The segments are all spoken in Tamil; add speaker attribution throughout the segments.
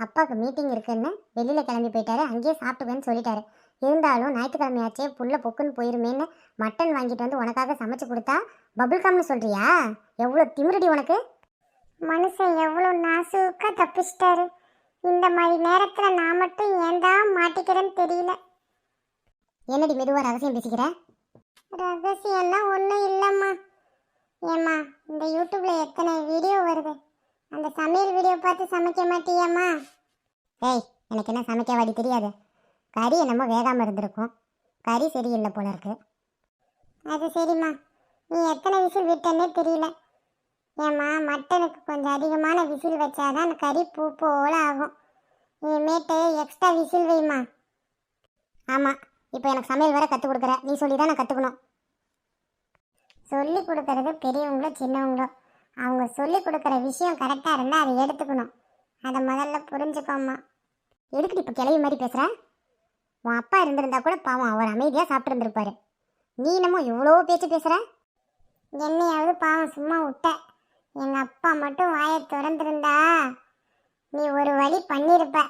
Speaker 1: அப்பாவுக்கு மீட்டிங் இருக்குன்னு வெளியில் கிளம்பி போயிட்டாரு. அங்கேயே சாப்பிட்டுக்கன்னு சொல்லிட்டாரு. இருந்தாலும் ஞாயிற்றுக்கிழமையாச்சே புள்ள பொக்குன்னு போயிருமேன்னு மட்டன் வாங்கிட்டு வந்து உனக்காக சமைச்சு கொடுத்தா பபிள் காம்னு சொல்றியா? எவ்வளோ திமிருடி உனக்கு? மனுஷன் எவ்வளோ நாசுக்கா தப்பிச்சிட்டாரு. இந்த மாதிரி நேரத்தில் நான் மட்டும் ஏன்டா மாட்டிக்கிறேன்னு தெரியல. என்னடி மெதுவாக ரகசியம் பேசிக்கிற? ரகசியம்லாம் ஒன்றும் இல்லைம்மா. ஏம்மா இந்த யூடியூப்ல எத்தனை வீடியோ வருது? அந்த சமையல் வீடியோ பார்த்து சமைக்க மாட்டியாம்மா? ஏய் எனக்கு என்ன சமைக்க வாடி தெரியாது. கறி என்னமோ வேகாமல் இருந்திருக்கும். கறி சரியில்லை போல இருக்கு. அது சரிம்மா. நீ எத்தனை விசில் விட்டனே தெரியல. ஏம்மா மட்டனுக்கு கொஞ்சம் அதிகமான விசில் வச்சாதான் அந்த கறி பூ போல ஆகும். இனிமேட்டு எக்ஸ்ட்ரா விசில் வைமா ஆமாம் இப்போ எனக்கு சமையல் வேற கற்றுக் கொடுக்குற. நீ சொல்லி தான் நான் கற்றுக்கணும் சொல்லி கொடுக்கறது பெரியவங்களோ சின்னவங்களோ. அவங்க சொல்லி கொடுக்குற விஷயம் கரெக்டாக இருந்தால் அதை எடுத்துக்கணும். அதை முதல்ல புரிஞ்சுக்கோம்மா. எதுக்கு இப்போ கிளவி மாதிரி பேசுகிற உன் அப்பா இருந்திருந்தா கூட பாவம் அவர் அமைதியாக சாப்பிட்டு இருந்திருப்பாரு நீ என்னமோ இவ்வளோ பேச்சு பேசுகிற என்னையாவது பாவம் சும்மா விட்ட. எங்கள் அப்பா மட்டும் வாயை திறந்திருந்தா நீ ஒரு வழி பண்ணியிருப்ப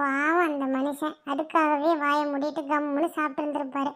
Speaker 1: பாவம் அந்த மனுஷன். அதுக்காகவே வாயை முடிட்டு கம்முன்னு சாப்பிட்ருந்துருப்பாரு